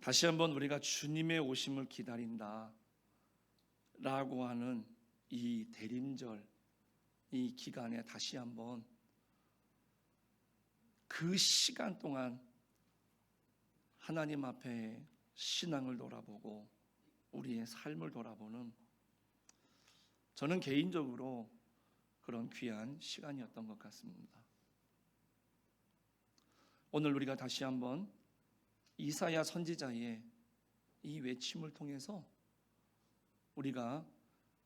다시 한번 우리가 주님의 오심을 기다린다 라고 하는 이 대림절 이 기간에 다시 한번 그 시간 동안 하나님 앞에 신앙을 돌아보고 우리의 삶을 돌아보는 저는 개인적으로 그런 귀한 시간이었던 것 같습니다. 오늘 우리가 다시 한번 이사야 선지자의 이 외침을 통해서 우리가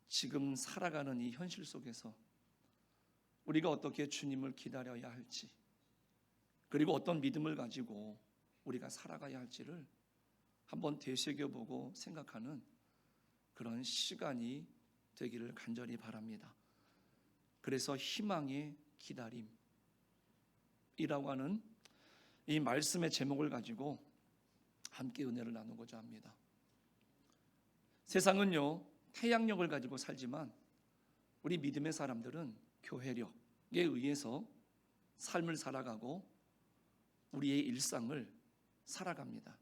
지금 살아가는 이 현실 속에서 우리가 어떻게 주님을 기다려야 할지 그리고 어떤 믿음을 가지고 우리가 살아가야 할지를 한번 되새겨보고 생각하는 그런 시간이 되기를 간절히 바랍니다. 그래서 희망의 기다림이라고 하는 이 말씀의 제목을 가지고 함께 은혜를 나누고자 합니다. 세상은요 태양력을 가지고 살지만 우리 믿음의 사람들은 교회력에 의해서 삶을 살아가고 우리의 일상을 살아갑니다.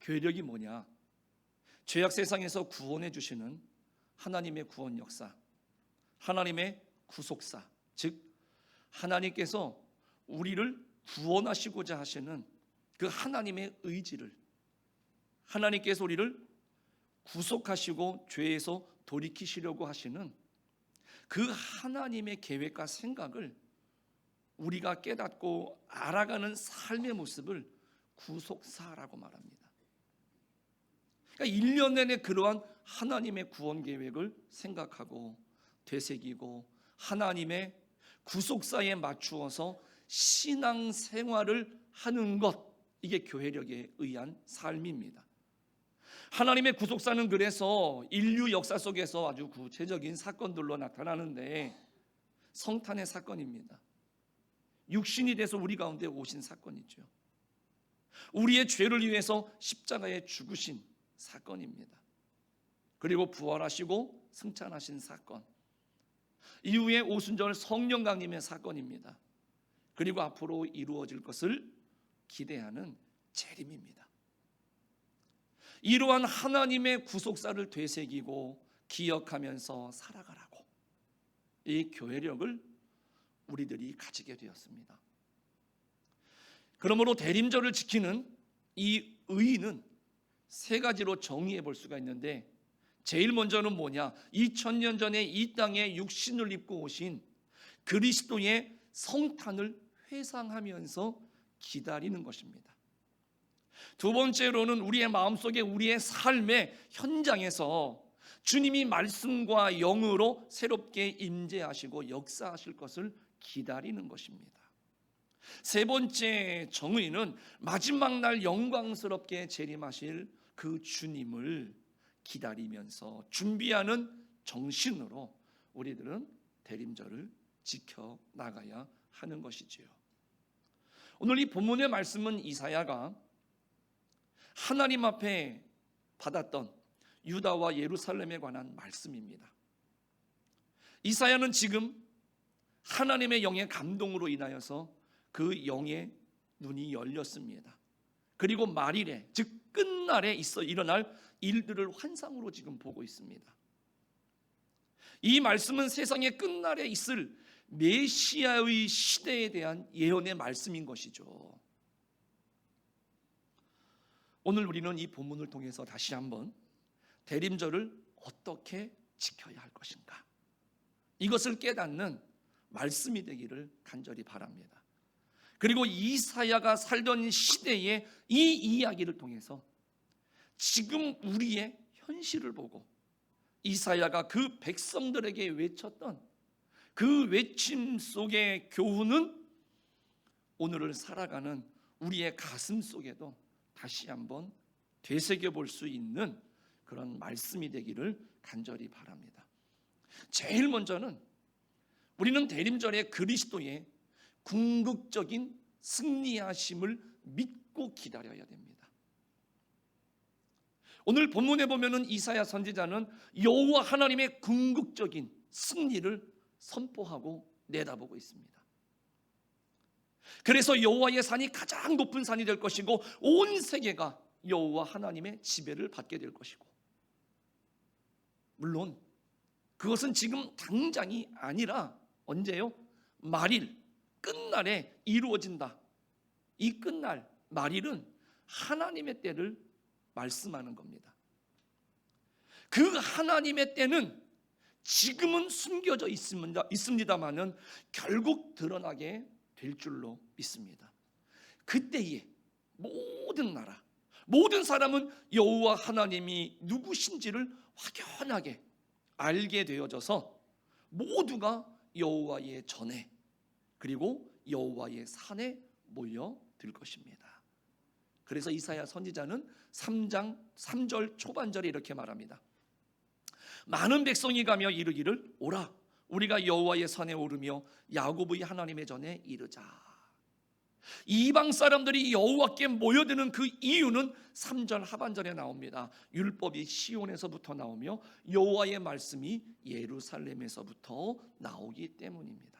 교회력이 뭐냐? 죄악 세상에서 구원해 주시는 하나님의 구원 역사, 하나님의 구속사, 즉 하나님께서 우리를 구원하시고자 하시는 그 하나님의 의지를 하나님께서 우리를 구속하시고 죄에서 돌이키시려고 하시는 그 하나님의 계획과 생각을 우리가 깨닫고 알아가는 삶의 모습을 구속사라고 말합니다. 그러니까 1년 내내 그러한 하나님의 구원 계획을 생각하고 되새기고 하나님의 구속사에 맞추어서 신앙 생활을 하는 것 이게 교회력에 의한 삶입니다. 하나님의 구속사는 그래서 인류 역사 속에서 아주 구체적인 사건들로 나타나는데 성탄의 사건입니다. 육신이 돼서 우리 가운데 오신 사건이죠. 우리의 죄를 위해서 십자가에 죽으신 사건입니다. 그리고 부활하시고 승천하신 사건. 이후에 오순절 성령 강림의 사건입니다. 그리고 앞으로 이루어질 것을 기대하는 재림입니다. 이러한 하나님의 구속사를 되새기고 기억하면서 살아가라고 이 교회력을 우리들이 가지게 되었습니다. 그러므로 대림절을 지키는 이 의의는 세 가지로 정의해 볼 수가 있는데 제일 먼저는 뭐냐? 2000년 전에 이 땅에 육신을 입고 오신 그리스도의 성탄을 회상하면서 기다리는 것입니다. 두 번째로는 우리의 마음속에 우리의 삶의 현장에서 주님이 말씀과 영으로 새롭게 임재하시고 역사하실 것을 기다리는 것입니다. 세 번째 정의는 마지막 날 영광스럽게 재림하실 그 주님을 기다리면서 준비하는 정신으로 우리들은 대림절을 지켜 나가야 하는 것이지요. 오늘 이 본문의 말씀은 이사야가 하나님 앞에 받았던 유다와 예루살렘에 관한 말씀입니다. 이사야는 지금 하나님의 영의 감동으로 인하여서 그 영의 눈이 열렸습니다. 그리고 말일에 즉 끝날에 있어 일어날 일들을 환상으로 지금 보고 있습니다. 이 말씀은 세상의 끝날에 있을 메시아의 시대에 대한 예언의 말씀인 것이죠. 오늘 우리는 이 본문을 통해서 다시 한번 대림절을 어떻게 지켜야 할 것인가 이것을 깨닫는 말씀이 되기를 간절히 바랍니다. 그리고 이사야가 살던 시대의 이 이야기를 통해서 지금 우리의 현실을 보고 이사야가 그 백성들에게 외쳤던 그 외침 속의 교훈은 오늘을 살아가는 우리의 가슴 속에도 다시 한번 되새겨 볼 수 있는 그런 말씀이 되기를 간절히 바랍니다. 제일 먼저는 우리는 대림절에 그리스도의 궁극적인 승리하심을 믿고 기다려야 됩니다. 오늘 본문에 보면은 이사야 선지자는 여호와 하나님의 궁극적인 승리를 선포하고 내다보고 있습니다. 그래서 여호와의 산이 가장 높은 산이 될 것이고 온 세계가 여호와 하나님의 지배를 받게 될 것이고 물론 그것은 지금 당장이 아니라 언제요? 말일 끝날에 이루어진다. 이 끝날 말일은 하나님의 때를 말씀하는 겁니다. 그 하나님의 때는 지금은 숨겨져 있습니다. 있습니다만은 결국 드러나게 될 줄로 믿습니다. 그때에 모든 나라, 모든 사람은 여호와 하나님이 누구신지를 확연하게 알게 되어져서 모두가 여호와의 전에 그리고 여호와의 산에 모여들 것입니다. 그래서 이사야 선지자는 3장 3절 초반절에 이렇게 말합니다. 많은 백성이 가며 이르기를 오라 우리가 여호와의 산에 오르며 야곱의 하나님의 전에 이르자. 이방 사람들이 여호와께 모여드는 그 이유는 3절 하반절에 나옵니다. 율법이 시온에서부터 나오며 여호와의 말씀이 예루살렘에서부터 나오기 때문입니다.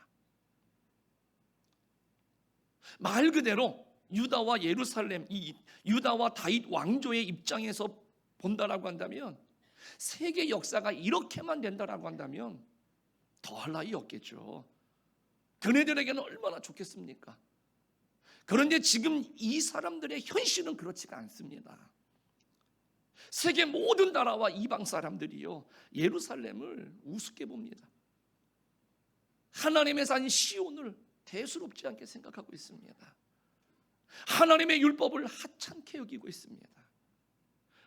말 그대로 유다와 예루살렘 이 유다와 다윗 왕조의 입장에서 본다라고 한다면 세계 역사가 이렇게만 된다라고 한다면 더할 나위 없겠죠. 그네들에게는 얼마나 좋겠습니까? 그런데 지금 이 사람들의 현실은 그렇지가 않습니다. 세계 모든 나라와 이방 사람들이요 예루살렘을 우습게 봅니다. 하나님의 산 시온을 대수롭지 않게 생각하고 있습니다. 하나님의 율법을 하찮게 여기고 있습니다.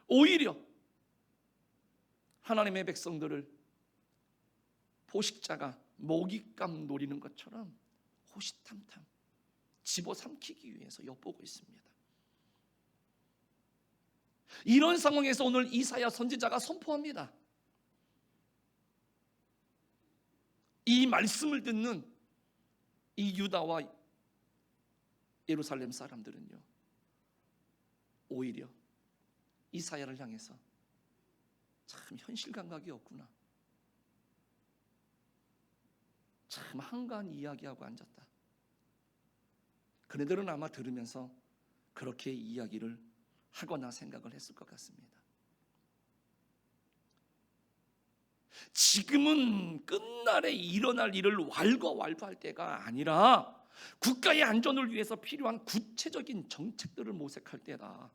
오히려 하나님의 백성들을 포식자가 먹잇감 노리는 것처럼 호시탐탐 집어삼키기 위해서 엿보고 있습니다. 이런 상황에서 오늘 이사야 선지자가 선포합니다. 이 말씀을 듣는 이 유다와 예루살렘 사람들은요. 오히려 이사야를 향해서 참 현실 감각이 없구나. 참 한가한 이야기하고 앉았다. 그네들은 아마 들으면서 그렇게 이야기를 하거나 생각을 했을 것 같습니다. 지금은 끝날에 일어날 일을 왈가왈부할 때가 아니라 국가의 안전을 위해서 필요한 구체적인 정책들을 모색할 때다.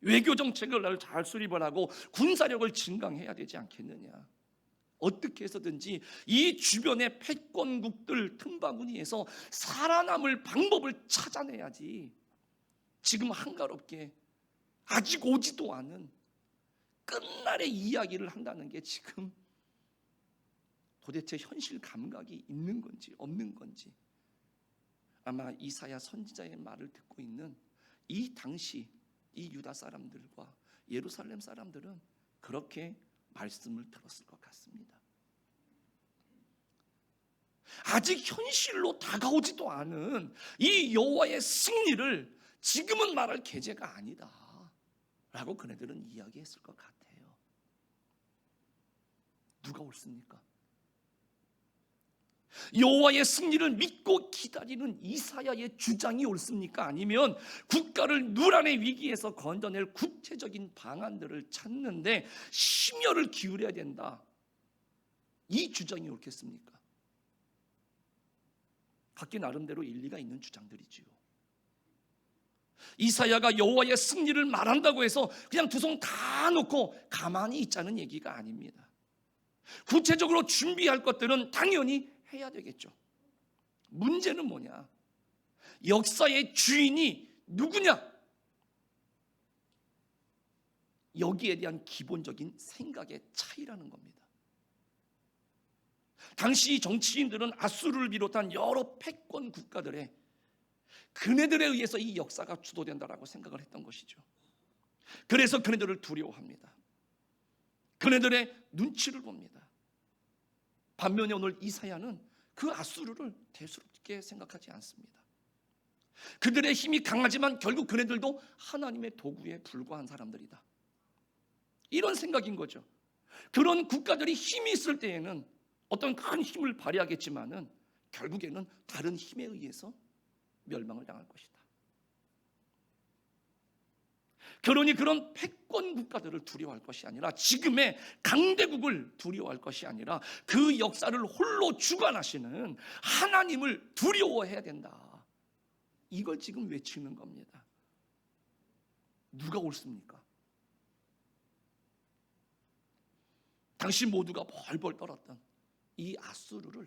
외교 정책을 잘 수립을 하고 군사력을 증강해야 되지 않겠느냐. 어떻게 해서든지 이 주변의 패권국들 틈바구니에서 살아남을 방법을 찾아내야지. 지금 한가롭게 아직 오지도 않은 끝날의 이야기를 한다는 게 지금 도대체 현실 감각이 있는 건지 없는 건지 아마 이사야 선지자의 말을 듣고 있는 이 당시 이 유다 사람들과 예루살렘 사람들은 그렇게 말씀을 들었을 것 같습니다. 아직 현실로 다가오지도 않은 이 여호와의 승리를 지금은 말할 계제가 아니다. 라고 그네들은 이야기했을 것 같아요. 누가 옳습니까? 여호와의 승리를 믿고 기다리는 이사야의 주장이 옳습니까? 아니면 국가를 누란의 위기에서 건져낼 구체적인 방안들을 찾는데 심혈을 기울여야 된다. 이 주장이 옳겠습니까? 각기 나름대로 일리가 있는 주장들이지요. 이사야가 여호와의 승리를 말한다고 해서 그냥 두 손 다 놓고 가만히 있자는 얘기가 아닙니다. 구체적으로 준비할 것들은 당연히 해야 되겠죠. 문제는 뭐냐? 역사의 주인이 누구냐? 여기에 대한 기본적인 생각의 차이라는 겁니다. 당시 정치인들은 아수르를 비롯한 여러 패권 국가들의 그네들에 의해서 이 역사가 주도된다라고 생각을 했던 것이죠. 그래서 그네들을 두려워합니다. 그네들의 눈치를 봅니다. 반면에 오늘 이사야는 그 아수르를 대수롭게 생각하지 않습니다. 그들의 힘이 강하지만 결국 그네들도 하나님의 도구에 불과한 사람들이다. 이런 생각인 거죠. 그런 국가들이 힘이 있을 때에는 어떤 큰 힘을 발휘하겠지만은 결국에는 다른 힘에 의해서 멸망을 당할 것이다. 그러니 그런 패권 국가들을 두려워할 것이 아니라 지금의 강대국을 두려워할 것이 아니라 그 역사를 홀로 주관하시는 하나님을 두려워해야 된다. 이걸 지금 외치는 겁니다. 누가 옳습니까? 당신 모두가 벌벌 떨었던 이 아수르를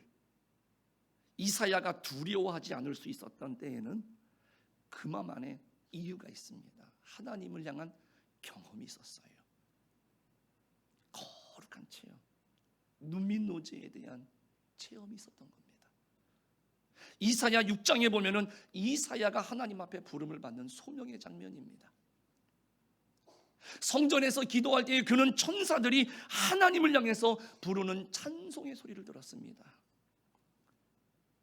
이사야가 두려워하지 않을 수 있었던 때에는 그만만의 이유가 있습니다. 하나님을 향한 경험이 있었어요. 거룩한 체험, 눈밑노제에 대한 체험이 있었던 겁니다. 이사야 6장에 보면은 이사야가 하나님 앞에 부름을 받는 소명의 장면입니다. 성전에서 기도할 때에 그는 천사들이 하나님을 향해서 부르는 찬송의 소리를 들었습니다.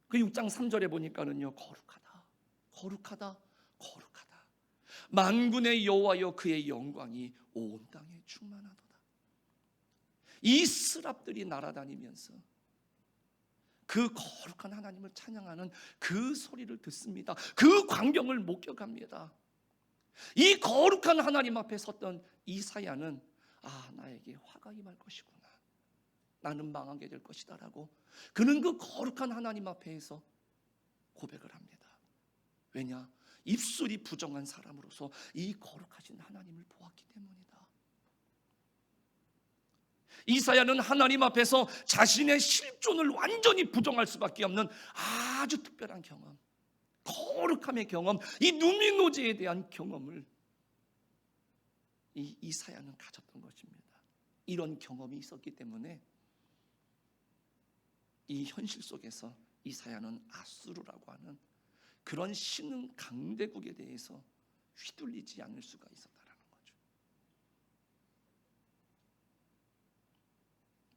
그 6장 3절에 보니까는요 거룩하다 거룩하다 거룩하다 만군의 여호와여 그의 영광이 온 땅에 충만하도다 이 스랍들이 날아다니면서 그 거룩한 하나님을 찬양하는 그 소리를 듣습니다 그 광경을 목격합니다 이 거룩한 하나님 앞에 섰던 이사야는 아 나에게 화가 임할 것이구나 나는 망하게 될 것이다라고 그는 그 거룩한 하나님 앞에서 고백을 합니다. 왜냐? 입술이 부정한 사람으로서 이 거룩하신 하나님을 보았기 때문이다. 이사야는 하나님 앞에서 자신의 실존을 완전히 부정할 수밖에 없는 아주 특별한 경험, 거룩함의 경험, 이 누미노제에 대한 경험을 이 이사야는 가졌던 것입니다. 이런 경험이 있었기 때문에 이 현실 속에서 이사야는 아수르라고 하는 그런 신흥 강대국에 대해서 휘둘리지 않을 수가 있었다라는 거죠.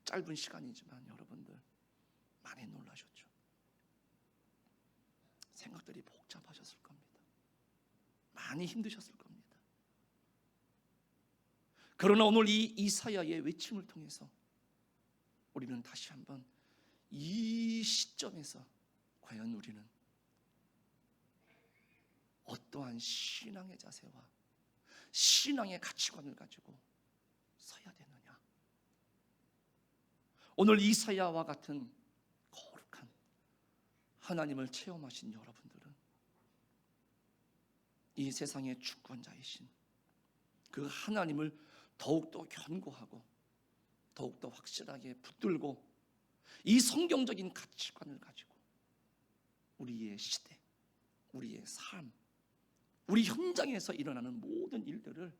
짧은 시간이지만 여러분들 많이 놀라셨죠. 생각들이 복잡하셨을 겁니다. 많이 힘드셨을 겁니다. 그러나 오늘 이 이사야의 외침을 통해서 우리는 다시 한번 이 시점에서 과연 우리는 어떠한 신앙의 자세와 신앙의 가치관을 가지고 서야 되느냐? 오늘 이사야와 같은 거룩한 하나님을 체험하신 여러분들은 이 세상의 주권자이신 그 하나님을 더욱더 견고하고 더욱더 확실하게 붙들고 이 성경적인 가치관을 가지고 우리의 시대, 우리의 삶, 우리 현장에서 일어나는 모든 일들을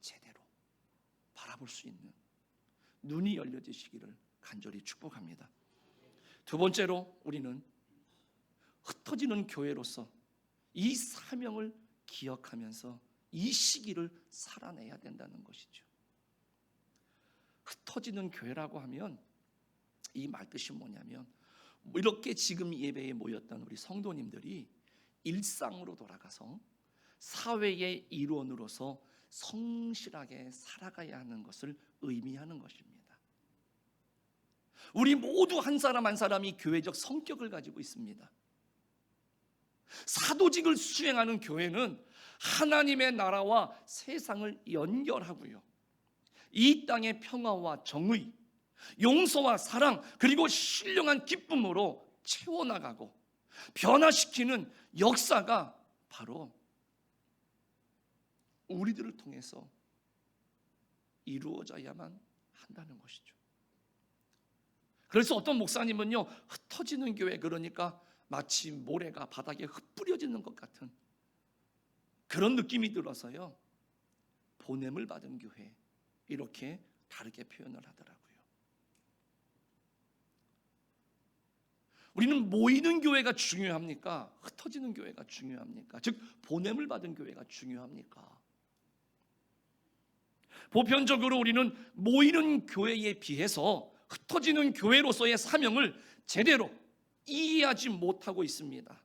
제대로 바라볼 수 있는 눈이 열려지시기를 간절히 축복합니다. 두 번째로 우리는 흩어지는 교회로서 이 사명을 기억하면서 이 시기를 살아내야 된다는 것이죠. 흩어지는 교회라고 하면 이 말뜻이 뭐냐면 이렇게 지금 예배에 모였던 우리 성도님들이 일상으로 돌아가서 사회의 일원으로서 성실하게 살아가야 하는 것을 의미하는 것입니다. 우리 모두 한 사람 한 사람이 교회적 성격을 가지고 있습니다. 사도직을 수행하는 교회는 하나님의 나라와 세상을 연결하고요. 이 땅의 평화와 정의, 용서와 사랑 그리고 신령한 기쁨으로 채워나가고 변화시키는 역사가 바로 우리들을 통해서 이루어져야만 한다는 것이죠. 그래서 어떤 목사님은요 흩어지는 교회 그러니까 마치 모래가 바닥에 흩뿌려지는 것 같은 그런 느낌이 들어서요 보냄을 받은 교회 이렇게 다르게 표현을 하더라고요. 우리는 모이는 교회가 중요합니까? 흩어지는 교회가 중요합니까? 즉 보냄을 받은 교회가 중요합니까? 보편적으로 우리는 모이는 교회에 비해서 흩어지는 교회로서의 사명을 제대로 이해하지 못하고 있습니다.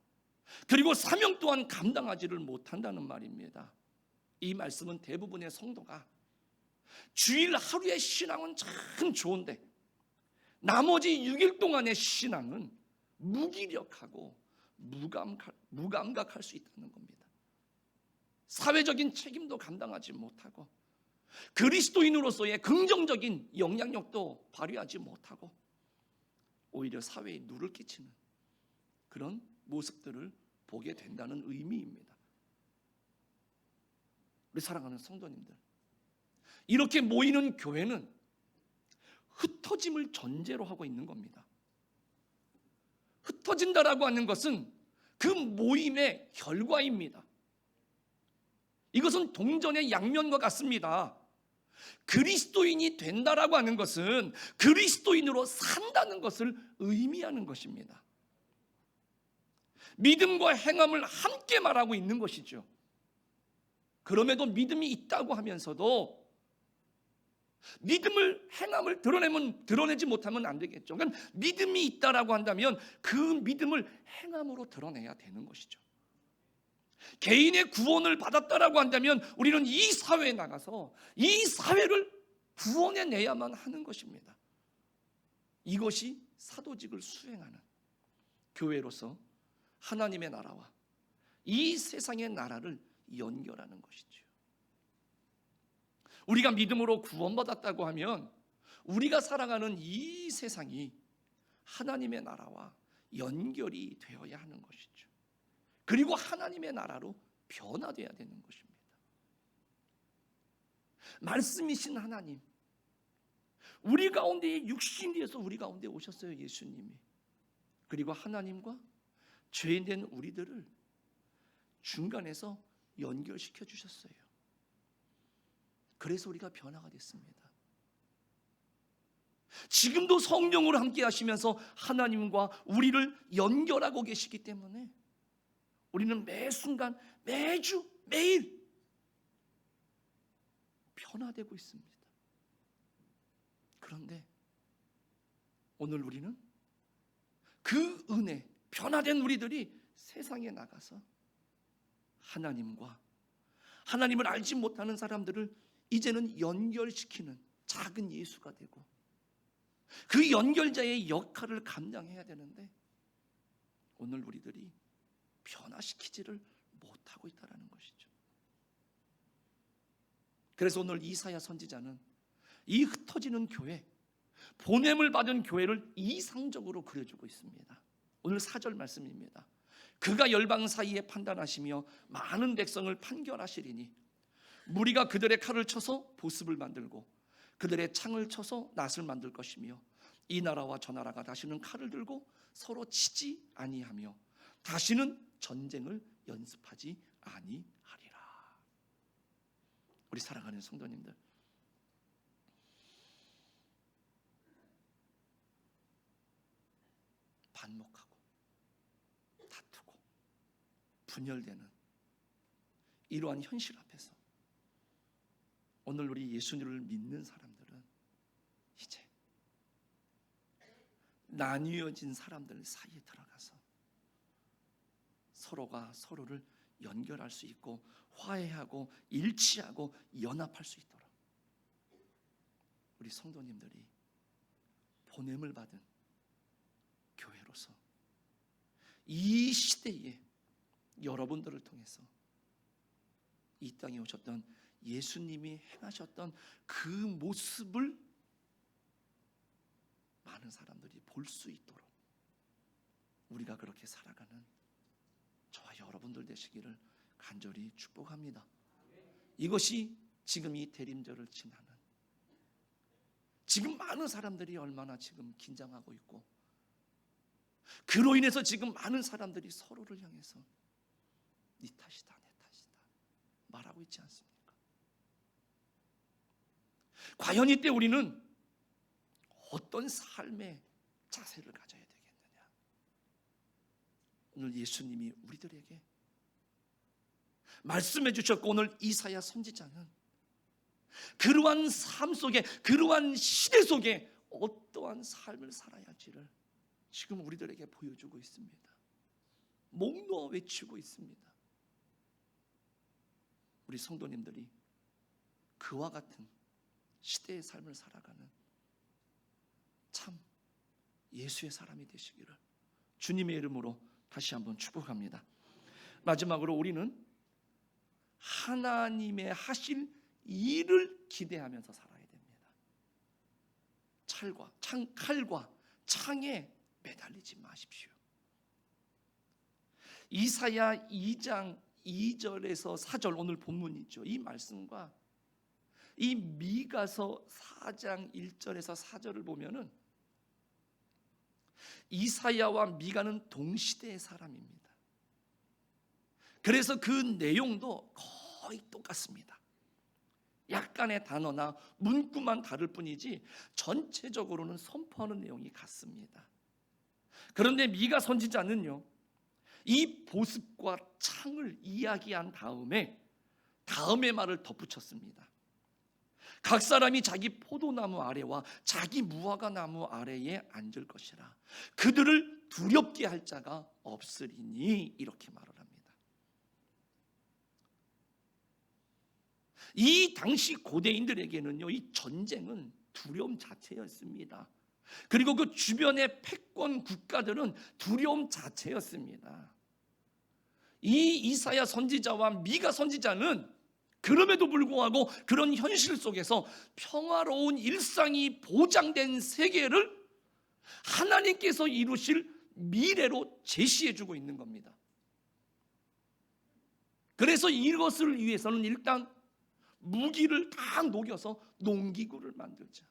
그리고 사명 또한 감당하지를 못한다는 말입니다. 이 말씀은 대부분의 성도가 주일 하루의 신앙은 참 좋은데 나머지 6일 동안의 신앙은 무기력하고 무감각, 무감각할 수 있다는 겁니다. 사회적인 책임도 감당하지 못하고 그리스도인으로서의 긍정적인 영향력도 발휘하지 못하고 오히려 사회에 누를 끼치는 그런 모습들을 보게 된다는 의미입니다. 우리 사랑하는 성도님들, 이렇게 모이는 교회는 흩어짐을 전제로 하고 있는 겁니다. 흩어진다라고 하는 것은 그 모임의 결과입니다. 이것은 동전의 양면과 같습니다. 그리스도인이 된다라고 하는 것은 그리스도인으로 산다는 것을 의미하는 것입니다. 믿음과 행함을 함께 말하고 있는 것이죠. 그럼에도 믿음이 있다고 하면서도 믿음을 행함을 드러내면 드러내지 못하면 안 되겠죠. 그러니까 믿음이 있다라고 한다면 그 믿음을 행함으로 드러내야 되는 것이죠. 개인의 구원을 받았다라고 한다면 우리는 이 사회에 나가서 이 사회를 구원해 내야만 하는 것입니다. 이것이 사도직을 수행하는 교회로서 하나님의 나라와 이 세상의 나라를 연결하는 것이죠. 우리가 믿음으로 구원받았다고 하면 우리가 살아가는 이 세상이 하나님의 나라와 연결이 되어야 하는 것이죠. 그리고 하나님의 나라로 변화되어야 되는 것입니다. 말씀이신 하나님, 우리 가운데 육신이어서 우리 가운데 오셨어요, 예수님이. 그리고 하나님과 죄인된 우리들을 중간에서 연결시켜 주셨어요. 그래서 우리가 변화가 됐습니다. 지금도 성령으로 함께 하시면서 하나님과 우리를 연결하고 계시기 때문에 우리는 매 순간, 매주, 매일 변화되고 있습니다. 그런데 오늘 우리는 그 은혜, 변화된 우리들이 세상에 나가서 하나님과 하나님을 알지 못하는 사람들을 이제는 연결시키는 작은 예수가 되고 그 연결자의 역할을 감당해야 되는데 오늘 우리들이 변화시키지를 못하고 있다는 것이죠. 그래서 오늘 이사야 선지자는 이 흩어지는 교회, 보냄을 받은 교회를 이상적으로 그려주고 있습니다. 오늘 사절 말씀입니다. 그가 열방 사이에 판단하시며 많은 백성을 판결하시리니 무리가 그들의 칼을 쳐서 보습을 만들고 그들의 창을 쳐서 낫을 만들 것이며 이 나라와 저 나라가 다시는 칼을 들고 서로 치지 아니하며 다시는 전쟁을 연습하지 아니하리라. 우리 사랑하는 성도님들 반목하고 다투고 분열되는 이러한 현실 앞에서 오늘 우리 예수님을 믿는 사람들은 이제 나뉘어진 사람들 사이에 들어가 서 서로가 서로를 연결할 수 있고 화해하고 일치하고 연합할 수 있도록. 우리 성도님들이 보냄을 받은 교회로서 이 시대에 여러분들을 통해서 이 땅에 오셨던 예수님이 행하셨던 그 모습을 많은 사람들이 볼 수 있도록 우리가 그렇게 살아가는 저와 여러분들 되시기를 간절히 축복합니다. 이것이 지금 이 대림절을 지나는 지금 많은 사람들이 얼마나 지금 긴장하고 있고 그로 인해서 지금 많은 사람들이 서로를 향해서 네 탓이다 내 탓이다 말하고 있지 않습니까? 과연 이때 우리는 어떤 삶의 자세를 가져야? 오늘 예수님이 우리들에게 말씀해 주셨고 오늘 이사야 선지자는 그러한 삶 속에 그러한 시대 속에 어떠한 삶을 살아야 할지를 지금 우리들에게 보여주고 있습니다. 목 놓아 외치고 있습니다. 우리 성도님들이 그와 같은 시대의 삶을 살아가는 참 예수의 사람이 되시기를 주님의 이름으로 다시 한번 축복합니다. 마지막으로 우리는 하나님의 하실 일을 기대하면서 살아야 됩니다. 찰과 창 칼과 창에 매달리지 마십시오. 이사야 2장 2절에서 4절 오늘 본문이죠. 이 말씀과 이 미가서 4장 1절에서 4절을 보면은 이사야와 미가는 동시대의 사람입니다. 그래서 그 내용도 거의 똑같습니다. 약간의 단어나 문구만 다를 뿐이지 전체적으로는 선포하는 내용이 같습니다. 그런데 미가 선지자는요. 이 보습과 창을 이야기한 다음에 다음의 말을 덧붙였습니다. 각 사람이 자기 포도나무 아래와 자기 무화과 나무 아래에 앉을 것이라. 그들을 두렵게 할 자가 없으리니 이렇게 말을 합니다. 이 당시 고대인들에게는요, 이 전쟁은 두려움 자체였습니다. 그리고 그 주변의 패권 국가들은 두려움 자체였습니다. 이 이사야 선지자와 미가 선지자는 그럼에도 불구하고 그런 현실 속에서 평화로운 일상이 보장된 세계를 하나님께서 이루실 미래로 제시해 주고 있는 겁니다. 그래서 이것을 위해서는 일단 무기를 다 녹여서 농기구를 만들자.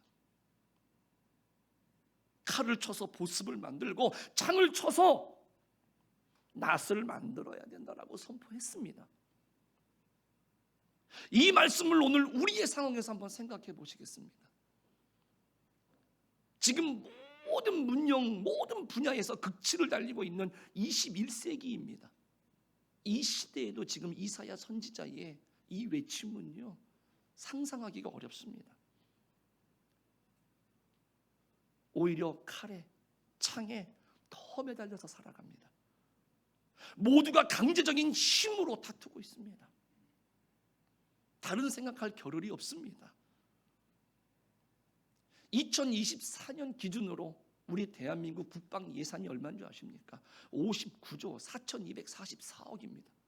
칼을 쳐서 보습을 만들고 창을 쳐서 낫을 만들어야 된다라고 선포했습니다. 이 말씀을 오늘 우리의 상황에서 한번 생각해 보시겠습니다. 지금 모든 문명, 모든 분야에서 극치를 달리고 있는 21세기입니다. 이 시대에도 지금 이사야 선지자의 이 외침은요, 상상하기가 어렵습니다. 오히려 칼에, 창에 더 매달려서 살아갑니다. 모두가 강제적인 힘으로 다투고 있습니다. 다른 생각할 겨를이 없습니다. 2024년 기준으로 우리 대한민국 국방 예산이 얼마인 줄 아십니까? 59조 4,244억입니다.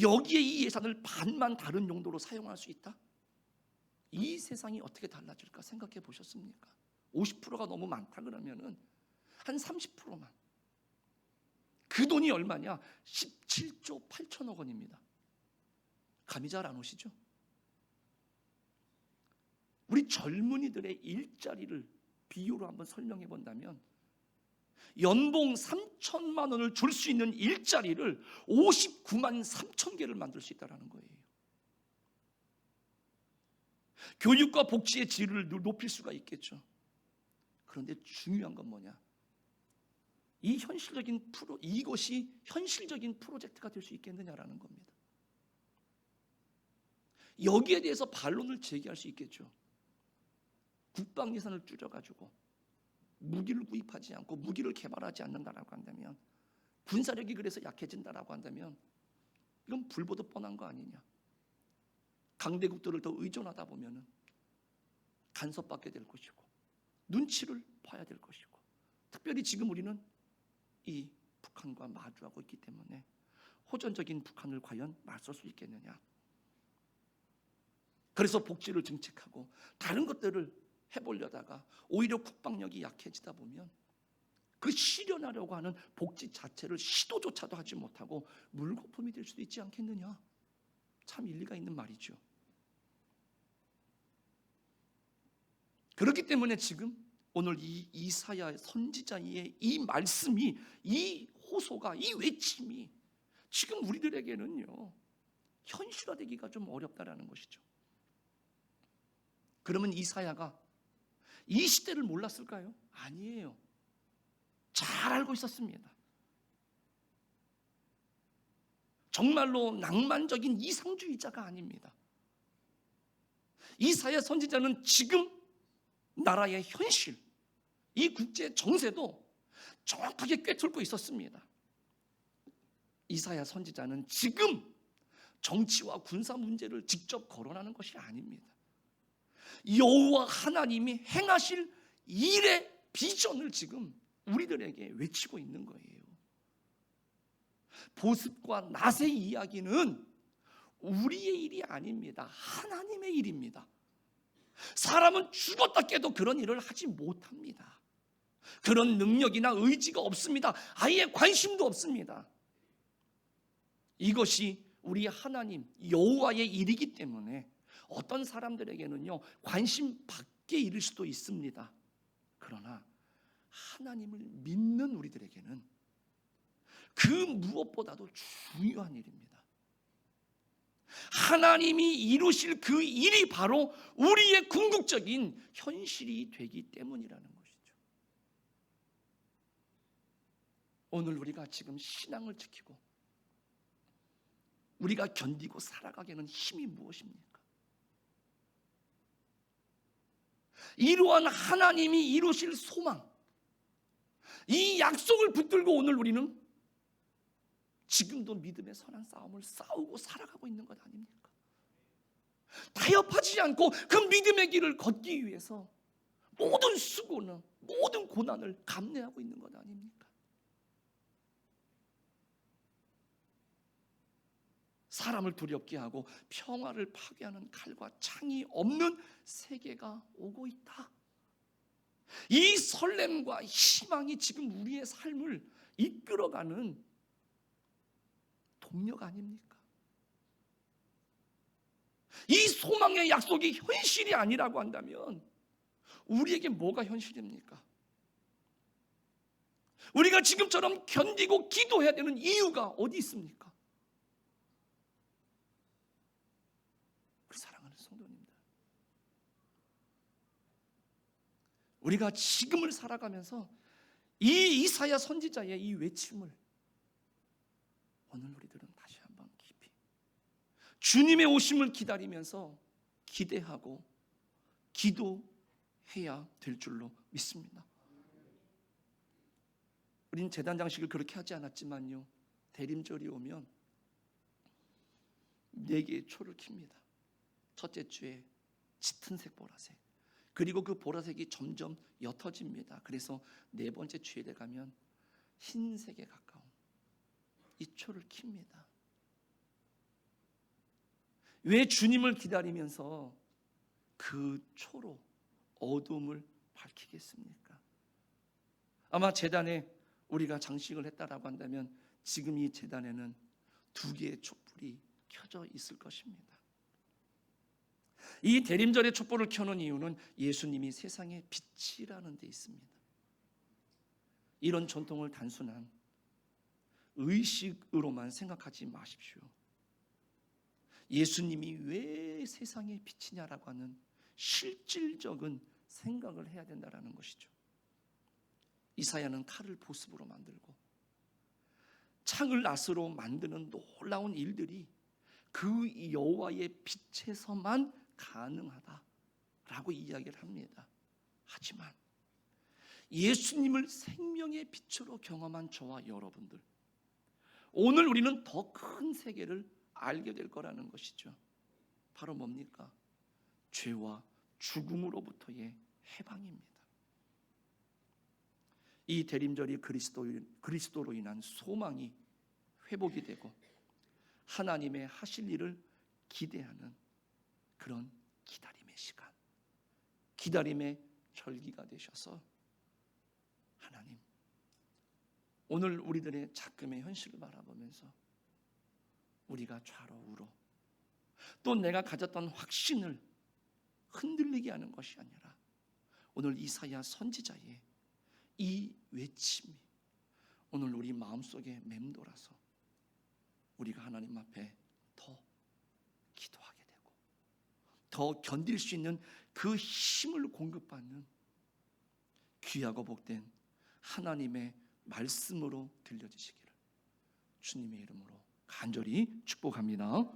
여기에 이 예산을 반만 다른 용도로 사용할 수 있다? 이 세상이 어떻게 달라질까 생각해 보셨습니까? 50%가 너무 많다 그러면은 한 30%만. 그 돈이 얼마냐? 17조 8천억 원입니다. 감이 잘 안 오시죠? 우리 젊은이들의 일자리를 비유로 한번 설명해 본다면 연봉 3천만 원을 줄 수 있는 일자리를 59만 3천 개를 만들 수 있다는 거예요. 교육과 복지의 질을 높일 수가 있겠죠. 그런데 중요한 건 뭐냐? 이 현실적인 프로 이것이 현실적인 프로젝트가 될 수 있겠느냐라는 겁니다. 여기에 대해서 반론을 제기할 수 있겠죠. 국방 예산을 줄여가지고 무기를 구입하지 않고 무기를 개발하지 않는다라고 한다면 군사력이 그래서 약해진다라고 한다면 이건 불보듯 뻔한 거 아니냐? 강대국들을 더 의존하다 보면은 간섭받게 될 것이고 눈치를 봐야 될 것이고 특별히 지금 우리는 이 북한과 마주하고 있기 때문에 호전적인 북한을 과연 맞설 수 있겠느냐? 그래서 복지를 정책하고 다른 것들을 해보려다가 오히려 국방력이 약해지다 보면 그 실현하려고 하는 복지 자체를 시도조차도 하지 못하고 물거품이 될 수도 있지 않겠느냐? 참 일리가 있는 말이죠. 그렇기 때문에 지금 오늘 이 이사야 선지자의 이 말씀이 이 호소가 이 외침이 지금 우리들에게는요 현실화되기가 좀 어렵다라는 것이죠. 그러면 이사야가 이 시대를 몰랐을까요? 아니에요. 잘 알고 있었습니다. 정말로 낭만적인 이상주의자가 아닙니다. 이사야 선지자는 지금 나라의 현실, 이 국제 정세도 정확하게 꿰뚫고 있었습니다. 이사야 선지자는 지금 정치와 군사 문제를 직접 거론하는 것이 아닙니다. 여호와 하나님이 행하실 일의 비전을 지금 우리들에게 외치고 있는 거예요. 보습과 낫의 이야기는 우리의 일이 아닙니다. 하나님의 일입니다. 사람은 죽었다 깨도 그런 일을 하지 못합니다. 그런 능력이나 의지가 없습니다. 아예 관심도 없습니다. 이것이 우리 하나님 여호와의 일이기 때문에 어떤 사람들에게는요 관심 밖에 이를 수도 있습니다. 그러나 하나님을 믿는 우리들에게는 그 무엇보다도 중요한 일입니다. 하나님이 이루실 그 일이 바로 우리의 궁극적인 현실이 되기 때문이라는 것이죠. 오늘 우리가 지금 신앙을 지키고 우리가 견디고 살아가게는 힘이 무엇입니까? 이러한 하나님이 이루실 소망, 이 약속을 붙들고 오늘 우리는 지금도 믿음의 선한 싸움을 싸우고 살아가고 있는 것 아닙니까? 타협하지 않고 그 믿음의 길을 걷기 위해서 모든 수고는 모든 고난을 감내하고 있는 것 아닙니까? 사람을 두렵게 하고 평화를 파괴하는 칼과 창이 없는 세계가 오고 있다. 이 설렘과 희망이 지금 우리의 삶을 이끌어가는 동력 아닙니까? 이 소망의 약속이 현실이 아니라고 한다면 우리에게 뭐가 현실입니까? 우리가 지금처럼 견디고 기도해야 되는 이유가 어디 있습니까? 우리 사랑하는 성도님들. 우리가 지금을 살아가면서 이 이사야 선지자의 이 외침을 오늘 깊이 주님의 오심을 기다리면서 기대하고 기도해야 될 줄로 믿습니다. 우린 재단 장식을 그렇게 하지 않았지만요. 대림절이 오면 네 개의 초를 킵니다. 첫째 주에 짙은색 보라색. 그리고 그 보라색이 점점 옅어집니다. 그래서 네 번째 주에 가면 흰색에 가까운 이 초를 킵니다. 왜 주님을 기다리면서 그 초로 어둠을 밝히겠습니까? 아마 재단에 우리가 장식을 했다라고 한다면 지금 이 재단에는 두 개의 촛불이 켜져 있을 것입니다. 이 대림절에 촛불을 켜는 이유는 예수님이 세상의 빛이라는 데 있습니다. 이런 전통을 단순한 의식으로만 생각하지 마십시오. 예수님이 왜 세상의 빛이냐라고 하는 실질적인 생각을 해야 된다라는 것이죠. 이사야는 칼을 보습으로 만들고 창을 낫으로 만드는 놀라운 일들이 그 여호와의 빛에서만 가능하다라고 이야기를 합니다. 하지만 예수님을 생명의 빛으로 경험한 저와 여러분들 오늘 우리는 더 큰 세계를 알게 될 거라는 것이죠. 바로 뭡니까? 죄와 죽음으로부터의 해방입니다. 이 대림절이 그리스도 그리스도로 인한 소망이 회복이 되고 하나님의 하실 일을 기대하는 그런 기다림의 시간, 기다림의 절기가 되셔서 하나님 오늘 우리들의 작금의 현실을 바라보면서 우리가 좌로 우로. 또 내가 가졌던 확신을 흔들리게 하는 것이 아니라 오늘 이사야 선지자의 이 외침이 오늘 우리 마음속에 맴돌아서 우리가 하나님 앞에 더 기도하게 되고 더 견딜 수 있는 그 힘을 공급받는 귀하고 복된 하나님의 말씀으로 들려지시기를 주님의 이름으로 간절히 축복합니다.